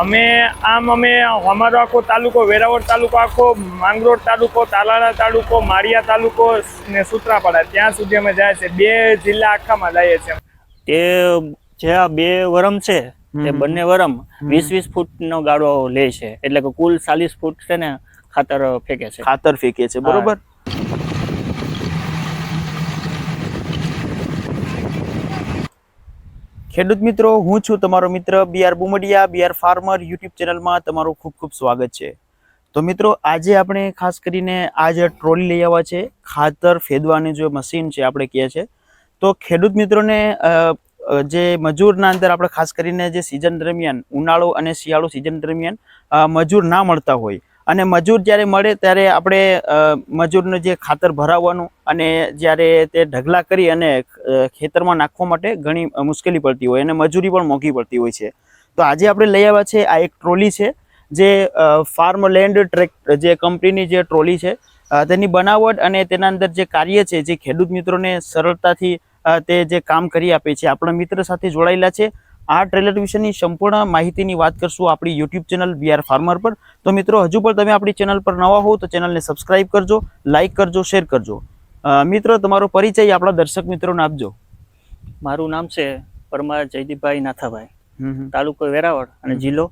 અમે આમ અમે અમારો આખો તાલુકો વેરાવળ તાલુકો આખો માંગરોળ તાલુકો તાલાળા તાલુકો માળિયા તાલુકો ને સુત્રાપાડા ત્યાં સુધી અમે જાય છે. બે જિલ્લા આખામાં જઈએ છીએ તે જે આ બે વરમ છે તે બંને વરમ વીસ વીસ ફૂટનો ગાળો લે છે. એટલે કે કુલ ચાલીસ ફૂટ છે ને ખાતર ફેંકે છે. ખાતર ફેંકે છે. બરોબર? ખેડૂત મિત્રો, હું છું તમારો મિત્ર BR Bumdiya BR farmer YouTube ચેનલમાં તમારું ખૂબ ખૂબ સ્વાગત છે. તો મિત્રો, આજે આપણે ખાસ કરીને આ જે ટ્રોલી લઈ આવ્યા છે, ખાતર ફેદવાની જે મશીન છે આપણે કહે છે, તો ખેડૂત મિત્રોને જે મજૂરના અંદર આપણે ખાસ કરીને જે સિઝન દરમિયાન ઉનાળો અને શિયાળો સિઝન દરમિયાન મજૂર ના મળતા હોય. અને મજૂર જ્યારે મળે ત્યારે આપણે મજૂરને જે ખાતર ભરાવવાનું અને જ્યારે તે ઢગલા કરી અને ખેતરમાં નાખવા માટે ઘણી મુશ્કેલી પડતી હોય અને મજૂરી પણ મોંઘી પડતી હોય છે. તો આજે આપણે લઈ આવ્યા છે આ એક ટ્રોલી છે, જે ફાર્મ લેન્ડ ટ્રેક, જે કંપનીની જે ટ્રોલી છે તેની બનાવટ અને તેના અંદર જે કાર્ય છે, જે ખેડૂત મિત્રોને સરળતાથી તે જે કામ કરી આપે છે, આપણા મિત્ર સાથે જોડાયેલા છે. આ ટ્રેલર વિશેની સંપૂર્ણ માહિતીની વાત કરશું આપણી યુટ્યુબ ચેનલ વીઆર ફાર્મર પર. તો મિત્રો, હજુ પણ તમે આપણી ચેનલ પર નવા હો તો ચેનલને સબસ્ક્રાઇબ કરજો લાઇક કરજો શેર કરજો. મિત્રો તમારો પરિચય આપણા દર્શક મિત્રોને આપજો. મારું નામ છે પરમાર જયદીપભાઈ નાથાભાઈ. તાલુકો વેરાવળ અને જિલ્લો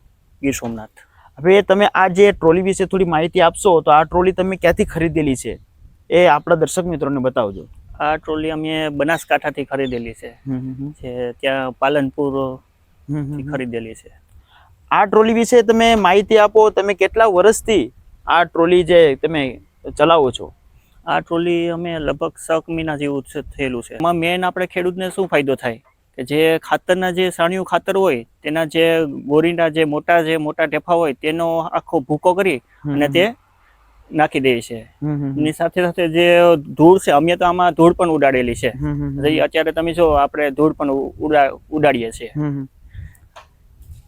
ગીર સોમનાથ. હવે તમે આ જે ટ્રોલી વિશે થોડી માહિતી આપશો તો આ ટ્રોલી તમે ક્યાંથી ખરીદેલી છે? એ આપણા દર્શક મિત્રોને બતાવજો. આ ટ્રોલી અમે બનાસકાંઠાથી ખરીદેલી છે. જે ત્યાં પાલનપુર. ખરીદેલી છે. આ ટ્રોલી વિશે તમે માહિતી આપો તમે કેટલા વર્ષથી આ ટ્રોલી જે તમે ચલાવો છો? આ ટ્રોલી અમે લગભગ છ મહિના જેવું થયેલું છે. એમાં મેન આપણે ખેડૂતને શું ફાયદો થાય? કે જે ખાતરના જે સાણિયું ખાતર હોય તેના જે ગોરીના જે મોટા જે મોટા ઢેફા હોય તેનો આખો ભૂકો કરી અને તે નાખી દે છે. એની સાથે સાથે જે ધૂળ છે અમે તો આમાં ધૂળ પણ ઉડાડેલી છે. અત્યારે તમે જો આપણે ધૂળ પણ ઉડાડીએ છીએ.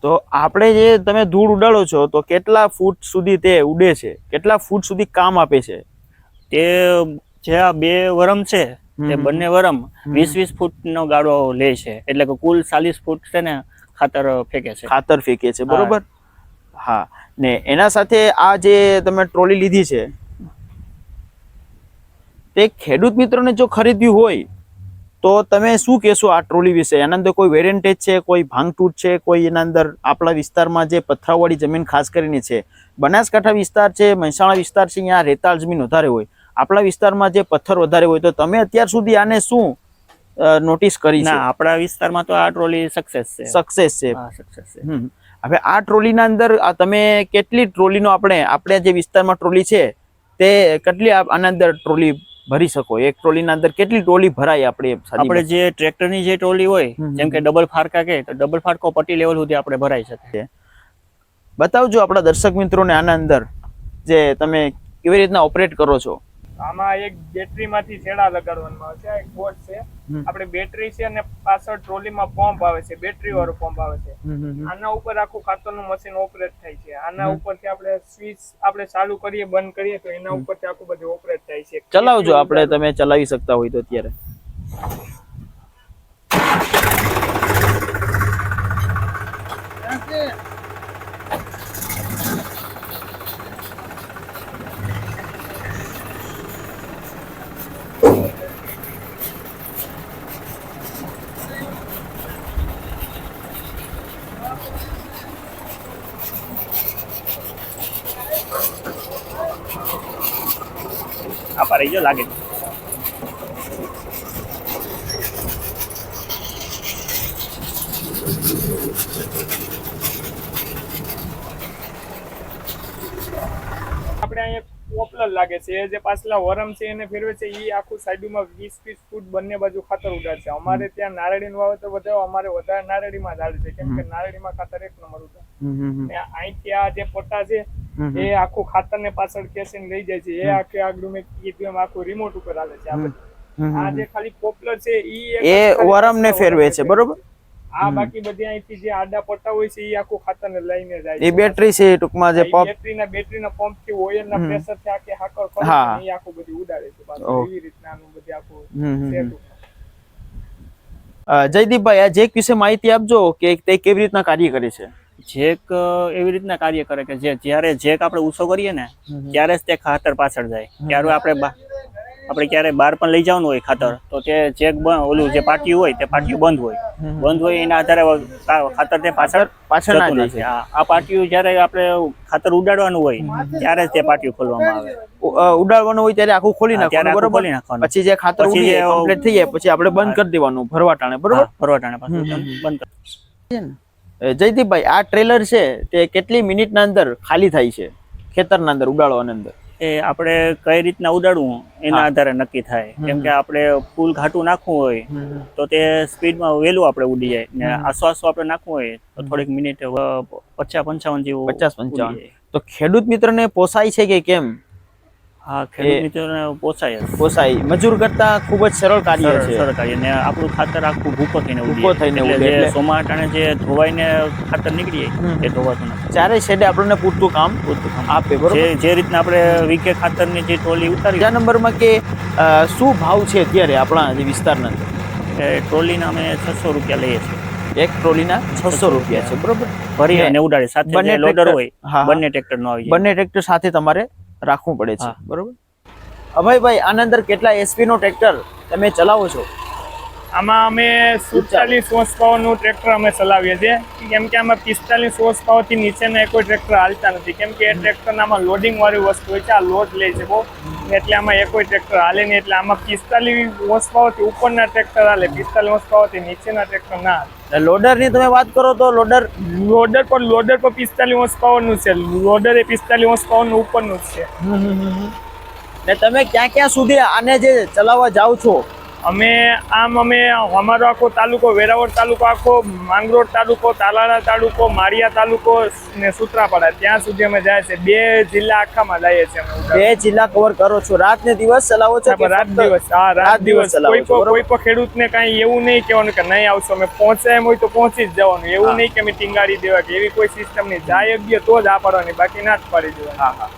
તો આપણે જે તમે ધૂળ ઉડાડો છો તો કેટલા ફૂટ સુધી તે ઉડે છે? કેટલા ફૂટ સુધી કામ આપે છે? તે જે આ બે વરમ છે તે બંને વરમ. વીસ વીસ ફૂટનો ગાળો લે છે. એટલે કે કુલ ચાલીસ ફૂટ છે ને ખાતર ફેંકે છે. ખાતર ફેંકે છે બરોબર? હા. ને એના સાથે આ જે તમે ટ્રોલી લીધી છે તે ખેડૂત મિત્રોને જો ખરીદ્યું હોય તો તમે શું કહેશો આ ટ્રોલી વિશે? એના અંદર કોઈ વેરિયન્ટેજ છે કોઈ ભાંગતૂટ છે કોઈ એના અંદર આપણા વિસ્તારમાં જે પથરાવાળી જમીન ખાસ કરીને છે? બનાસકાંઠા વિસ્તાર છે મહેસાણા વિસ્તાર છે અહીંયા રેતાળ જમીન વધારે હોય. આપણા વિસ્તારમાં જે પથ્થર વધારે હોય તો તમે અત્યાર સુધી આને શું નોટિસ કરી ના છે આપણા વિસ્તારમાં તો આ ટ્રોલી સક્સેસ છે. સક્સેસ છે. સક્સેસ છે. હવે આ ટ્રોલીના અંદર તમે કેટલી ટ્રોલીનો આપણે આપણે જે વિસ્તારમાં ટ્રોલી છે તે કેટલી આના અંદર ટ્રોલી ભરી શકો? એક ટ્રોલીના અંદર કેટલી ટ્રોલી ભરાય આપણે આપણે જે ટ્રેક્ટરની જે ટ્રોલી હોય જેમ કે ડબલ ફારકા કે તો ડબલ ફારકો પટ્ટી લેવલ સુધી આપણે ભરાઈ શકીએ બતાવજો આપણા દર્શક મિત્રોને આના અંદર જે તમે કેવી રીતના ઓપરેટ કરો છો? આમાં એક બેટરીમાંથી છેડા લગાડવામાં આવે છે એક બોટ છે. આપણે બેટરી છે અને પાછળ ટ્રોલીમાં પંપ આવે છે બેટરી વાળો પંપ આવે છે. આના ઉપર આખું ખાતરનું મશીન ઓપરેટ થાય છે. આના ઉપરથી આપણે સ્વિચ આપણે ચાલુ કરીએ બંધ કરીએ તો એના ઉપરથી આખું બધું ઓપરેટ થાય છે. ચલાવજો આપણે તમે ચલાવી શકતા હોય તો અત્યારે. આ રહી જો લાગે આપણે અહીંયા પોપલર લાગે છે. જે પાછલા વરમ છે એને ફેરવે છે એ આખું સાઈડમાં વીસ વીસ ફૂટ બંને બાજુ ખાતર ઉડાડે છે. અમારે ત્યાં નારળીનું વાવેતર વધારે અમારે વધારે નારળીમાં માં આવે છે. કેમ કે નારળીમાં ખાતર એક નંબર ઉડાડે અહીંથી આ જે પટ્ટા છે એ આખું ખાતર ને પાછળ કેસીન લઈ જાય છે. એ આખે આગળ મેં કીધું આખું રિમોટ ઉપર આવે છે આ જે ખાલી પોપલર છે એ વરમ ને ફેરવે છે. બરોબર? આ બાકી બધી અહીંથી જે આડા પટ્ટા હોય છે એ આખું ખાતર ને લઈને જાય એ બેટરી છે ટૂંકમાં જે પંપ બેટરીના બેટરીના પંપથી ઓઇલ ના હમ. પ્રેશરથી આખે હાકર હા. એ આખું બધું ઉડાડે છે. એવી રીતના આનું બધું આખું જયદીપભાઈ આ જેક વિશે માહિતી આપજો કે તે કેવી રીતના કાર્ય કરે છે? જેક એવી રીતના કાર્ય કરે કે જે જ્યારે જેક આપણે ઊંચો કરીએ ને ત્યારે જ તે ખાતર પાછળ જાય. ત્યારે આપણે આપણે ક્યારે બહાર પણ લઈ જવાનું હોય ખાતર તો તે ચેક ઓલું જે પાટિયું હોય તે પાટિયું બંધ હોય. બંધ હોય એના આધારે ખાતર તે પાછળ પાછળ ના નથી આ પાટિયું જ્યારે આપણે ખાતર ઉડાડવાનું હોય ત્યારે જ તે પાટિયું ખોલવામાં આવે. ઉડાડવાનું હોય ત્યારે આખું ખોલી નાખવાનું બરોબર? ખોલી નાખવાનું. પછી જે ખાતર ઉડી જાય કમ્પ્લીટ થઈ જાય પછી આપણે બંધ કરી દેવાનું ભરવા ટાણે બરોબર? હા, ફરવાટાણે પાછું બંધ કરી. જયદીપભાઈ આ ટ્રેલર છે તે કેટલી મિનિટના અંદર ખાલી થાય છે? ખેતરના અંદર ઉડાડવાની અંદર. એ આપણે કઈ રીતના ઉડાડવું એના આધારે નક્કી થાય. કેમ કે આપણે ફૂલ ઘાટું નાખવું હોય તો તે સ્પીડમાં વહેલું આપણે ઉડી જાય. ને હમ. આસો આસો આપણે નાખવું હોય તો થોડીક મિનિટ પચાસ પંચાવન જેવું પચાસ પંચાવન. તો ખેડૂત મિત્રને પોસાય છે કે કેમ? હા ખેડૂત મિત્રોને પોસાય. પોસાય. મજૂર કરતા ખૂબ જ સરળ કાર્ય છે. સરળ કાર્ય. ને આપણું ખાતર આખું ભૂકો થઈને ભૂકો થઈને જે ચોમાટાણે ધોવાઈને ખાતર નીકળી જાય એ ધોવાતું નથી. ચારે છેડે આપણને પૂરતું કામ પૂરતું કામ. આપે બરોબર? જે રીતના આપણે વીકે ખાતરની જે ટ્રોલી ઉતારી બીજા નંબરમાં કે શું ભાવ છે અત્યારે આપણા વિસ્તારના? ટ્રોલીના અમે છસો રૂપિયા લઈએ છીએ. એક ટ્રોલીના છસો રૂપિયા છે બરોબર? ભરી ને અને ઉડાડી સાથે બંને લોડર હોય. બંને ટ્રેક્ટર નો આવી બંને ટ્રેક્ટર સાથે તમારે રાખવું પડે છે. બરોબર? અભયભાઈ આના અંદર કેટલા એસપી નો ટ્રેક્ટર તમે ચલાવો છો? આમાં અમે સુડતાલીસ હોર્સ પાવરનું ટ્રેક્ટર અમે ચલાવીએ છીએ. કેમ કે આમાં પિસ્તાલીસ હોર્સ પાવરથી નીચેના કોઈ ટ્રેક્ટર હાલતા નથી. કેમ કે એ ટ્રેક્ટરના આમાં લોડિંગવાળી વસ્તુ હોય છે આ લોડ લે છે બહુ. એટલે આમાં એ કોઈ ટ્રેક્ટર હાલે નહીં. એટલે આમાં પિસ્તાલીસ હોર્સ પાવરથી ઉપરના ટ્રેક્ટર હાલે પિસ્તાલીસ હોર્સ પાવરથી નીચેના ટ્રેક્ટર ના હાલે. લોડરની તમે વાત કરો તો લોડર લોડર પર લોડર પર પિસ્તાલીસ હોર્સ પાવરનું છે. લોડર એ પિસ્તાલીસ હોર્સ પાવરનું ઉપરનું જ છે. ને તમે ક્યાં ક્યાં સુધી આને જે ચલાવવા જાઓ છો અમે આમ અમે અમારો આખો તાલુકો વેરાવળ તાલુકો આખો માંગરોળ તાલુકો તાલાળા તાલુકો માળિયા તાલુકો ને સુત્રાપાડા. ત્યાં સુધી અમે જાય છે. બે જિલ્લા આખામાં જઈએ છીએ બે જિલ્લા કવર કરો છો. રાત ને દિવસ ચલાવો છો રાત દિવસ. હા રાત દિવસ કોઈ? કોઈ ખેડૂતને કાંઈ એવું નહીં કહેવાનું કે નહીં આવશો. અમે પહોંચે એમ હોય તો પહોંચી જ જવાનું. એવું. નહીં કે અમે ટીંગાડી દેવા કે એવી કોઈ સિસ્ટમ નહીં. જાય અગ્ય તો જ આ પાડવાની. બાકી ના જ પાડી દેવાની. હા હા.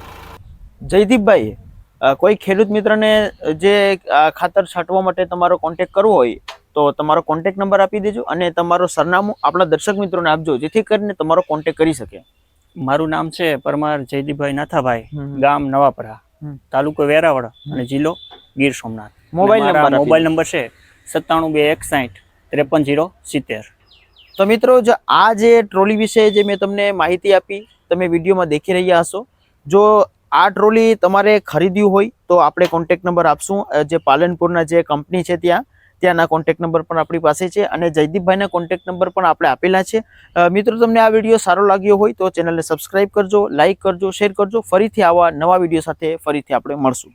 જયદીપભાઈ કોઈ ખેડૂત મિત્રને જે ખાતર છાંટવા માટે તમારો કોન્ટેક કરવો હોય તો તમારો કોન્ટેક નંબર આપી દેજો અને તમારો સરનામું આપણા દર્શક મિત્રોને આપજો જેથી કરીને તમારો કોન્ટેક્ટ કરી શકે. મારું નામ છે પરમાર જયદીપભાઈ નાથાભાઈ ગામ નવાપરા તાલુકો વેરાવળ અને જિલ્લો Gir Somnath. Mobile number mobile number છે સત્તાણું બે એકસાઠ ત્રેપન જીરો સિત્તેર. તો મિત્રો જો આ જે ટ્રોલી વિશે જે મેં તમને માહિતી આપી તમે વિડીયોમાં દેખી રહ્યા હશો. જો આ ટ્રોલી તમારે ખરીદ્યું હોય તો આપણે કોન્ટેક નંબર આપશું. જે પાલનપુરના જે કંપની છે ત્યાં, ત્યાંના કોન્ટેક નંબર પણ આપણી પાસે છે અને જયદીપભાઈના કોન્ટેક્ટ નંબર પણ આપણે આપેલા છે. મિત્રો, તમને આ વીડિયો સારો લાગ્યો હોય તો ચેનલને સબસ્ક્રાઇબ કરજો લાઇક કરજો શેર કરજો. ફરીથી આવા નવા વીડિયો સાથે ફરીથી આપણે મળશું.